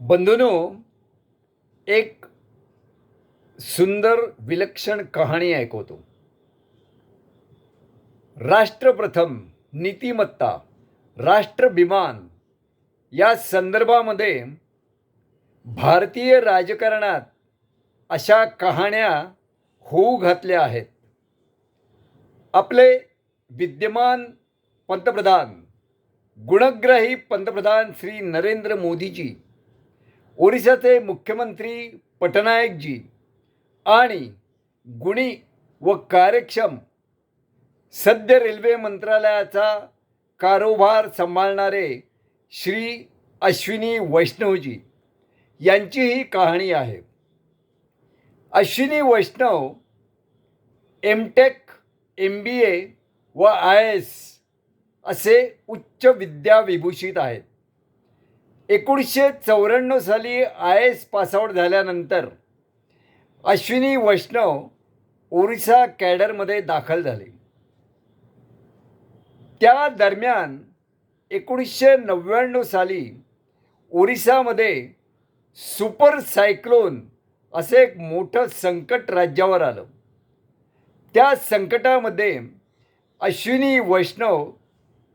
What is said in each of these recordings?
बंधुनो एक सुंदर विलक्षण कहाणी ऐकवतो. राष्ट्रप्रथम नीतिमत्ता राष्ट्रभिमान या संदर्भामध्ये भारतीय राजकारणात अशा कहाण्या होऊ घातल्या आहेत. आपले विद्यमान पंतप्रधान गुणग्राही पंतप्रधान श्री नरेंद्र मोदीजी ओरिसाचे मुख्यमंत्री पटनायकजी आणि गुणी व कार्यक्षम सद्य रेल्वे मंत्रालयाचा कारोभार सांभाळणारे श्री अश्विनी वैष्णवजी यांची ही कहाणी आहे. Ashwini Vaishnaw M Tech M B A व आय एस असे उच्च विद्याविभूषित आहेत. एकोणीसशे चौऱ्याण्णव साली आय एस पासआउट झाल्यानंतर अश्विनी वैष्णव ओरिसा कॅडरमध्ये दाखल झाले. त्या दरम्यान एकोणीसशे नव्याण्णव साली ओरिसामध्ये सुपर सायक्लोन असे एक मोठं संकट राज्यावर आलं. त्या संकटामध्ये अश्विनी वैष्णव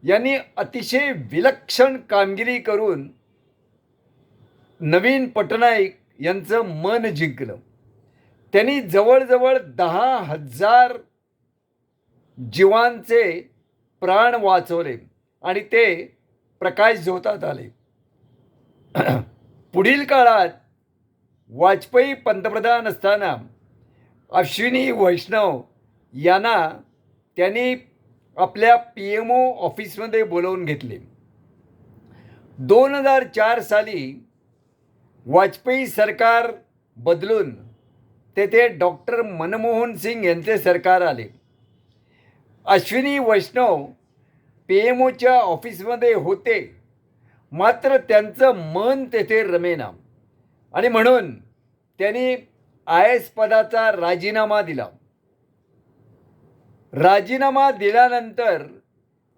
यांनी अतिशय विलक्षण कामगिरी करून नवीन पटनाईक यांचं मन जिंकलं. त्यांनी जवळजवळ दहा हजार जीवांचे प्राण वाचवले आणि ते प्रकाश झोतात आले. पुढील काळात वाजपेयी पंतप्रधान असताना अश्विनी वैष्णव यांना त्यांनी आपल्या पी एम ओ ऑफिसमध्ये बोलवून घेतले. दोन हजार चार साली वाजपेयी सरकार बदलून तेथे डॉक्टर मनमोहन सिंग यांचे सरकार आले. अश्विनी वैष्णव पी एम ओच्या ऑफिसमध्ये होते. मात्र त्यांचं मन तेथे रमेना. आणि म्हणून त्यांनी आय एस पदाचा राजीनामा दिला. राजीनामा दिल्यानंतर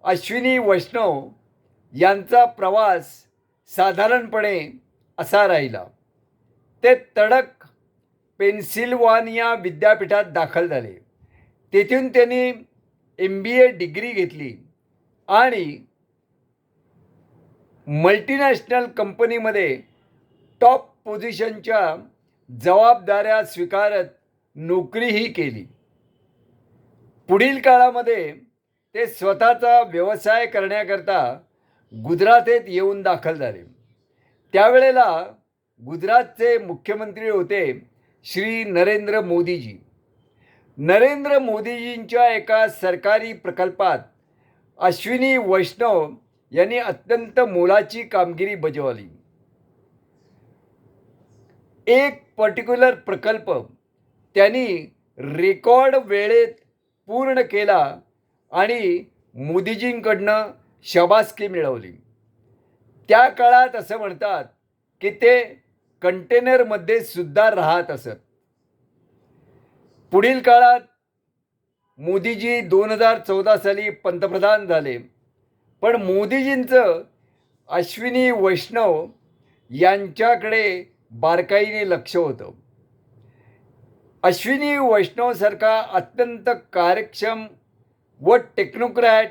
अश्विनी वैष्णव यांचा प्रवास साधारणपणे असा राहिला. ते तडक पेन्सिल्वानिया विद्यापीठात दाखल झाले. तेथून त्यांनी एम बी ए डिग्री घेतली आणि मल्टीनॅशनल कंपनीमध्ये टॉप पोझिशनच्या जबाबदाऱ्या स्वीकारत नोकरीही केली. पुढील काळामध्ये ते स्वतःचा व्यवसाय करण्याकरता गुजरातेत येऊन दाखल झाले. त्यावेळेला गुजरातचे मुख्यमंत्री होते श्री नरेंद्र मोदीजी. नरेंद्र मोदीजींच्या एका सरकारी प्रकल्पात अश्विनी वैष्णव यांनी अत्यंत मोलाची कामगिरी बजावली. एक पर्टिक्युलर प्रकल्प त्यांनी रेकॉर्ड वेळेत पूर्ण केला आणि मोदीजींकडनं शबासकी मिळवली. त्या काळात असं म्हणतात की ते कंटेनरमध्ये सुद्धा राहत असत. पुढील काळात मोदीजी दोन हजार चौदा साली पंतप्रधान झाले. पण मोदीजींचं अश्विनी वैष्णव यांच्याकडे बारकाईने लक्ष होतं. अश्विनी वैष्णवसारखा अत्यंत कार्यक्षम व टेक्नोक्रॅट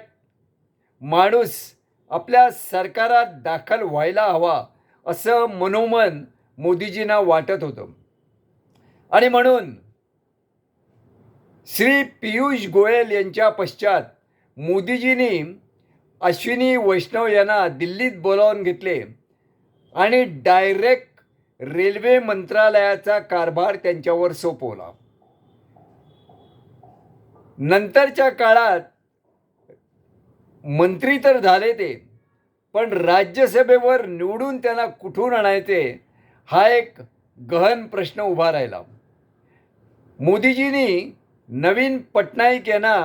माणूस आपल्या सरकारात दाखल व्हायला हवा असं मनोमन मोदीजींना वाटत होतं. आणि म्हणून श्री पियुष गोयल यांच्या पश्चात मोदीजींनी अश्विनी वैष्णव यांना दिल्लीत बोलावून घेतले आणि डायरेक्ट रेल्वे मंत्रालयाचा कारभार त्यांच्यावर सोपवला. नंतरच्या काळात मंत्री तर झाले ते पण राज्यसभेवर निवडून त्यांना कुठून आणायचे हा एक गहन प्रश्न उभा राहिला. मोदीजींनी नवीन पटनाईक यांना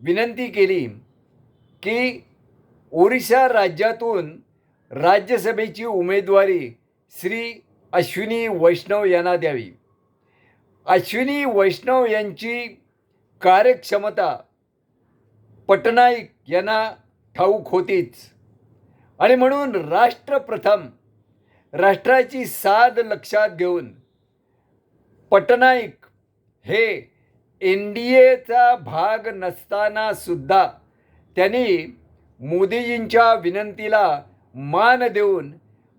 विनंती केली की ओरिसा राज्यातून राज्यसभेची उमेदवारी श्री अश्विनी वैष्णव यांना द्यावी. अश्विनी वैष्णव यांची कार्यक्षमता पटनाईक यांना ठाऊक होतीच. आणि म्हणून राष्ट्रप्रथम राष्ट्राची साध लक्षात घेऊन पटनाईक हे एन डी एचा भाग नसताना सुद्धा त्यांनी मोदीजींच्या विनंतीला मान देऊन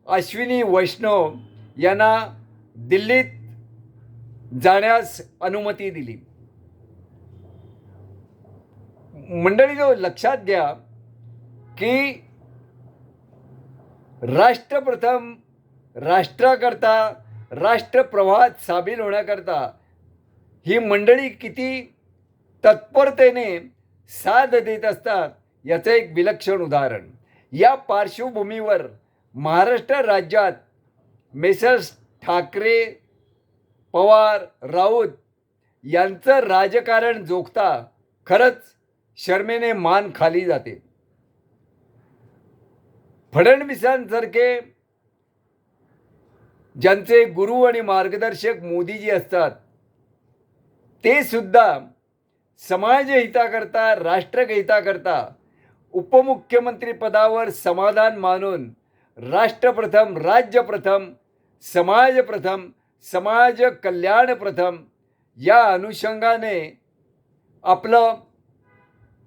अश्विनी वैष्णव यांना दिल्लीत जाण्यास अनुमती दिली. मंडळी जो लक्षात घ्या की राष्ट्रप्रथम राष्ट्राकरता राष्ट्रप्रवाहात सामील होण्याकरता ही मंडळी किती तत्परतेने साथ देत असतात याचं एक विलक्षण उदाहरण. या पार्श्वभूमीवर महाराष्ट्र राज्यात मेसर्स ठाकरे पवार राऊत यांचं राजकारण जोखता खरंच शर्मेने मान खाली जाते. फडणवीसांसारखे ज्यांचे गुरु आणि मार्गदर्शक मोदीजी असतात ते सुद्धा समाजहिताकरता राष्ट्रहिताकरता उपमुख्यमंत्री पदावर समाधान मानून राष्ट्रप्रथम राज्यप्रथम समाजप्रथम समाज कल्याण प्रथम या अनुषंगाने आपलं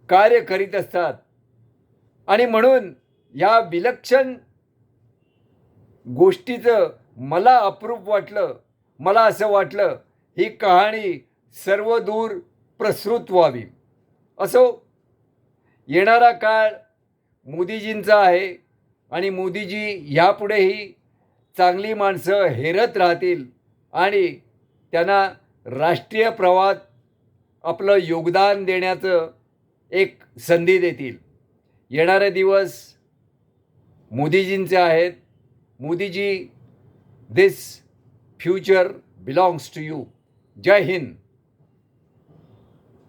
कार्य करीत असतात. आणि म्हणून या विलक्षण गोष्टीचं मला अप्रूप वाटलं. मला असं वाटलं ही कहाणी सर्वदूर प्रसृत व्हावी. असो येणारा काळ मोदीजींचा आहे आणि मोदीजी ह्यापुढेही चांगली माणसं हेरत राहतील आणि त्यांना राष्ट्रीय प्रवाहात आपलं योगदान देण्याचं एक संधी देतील. येणारे दिवस मोदीजींचे आहेत. Modiji this future belongs to you Jai Hind.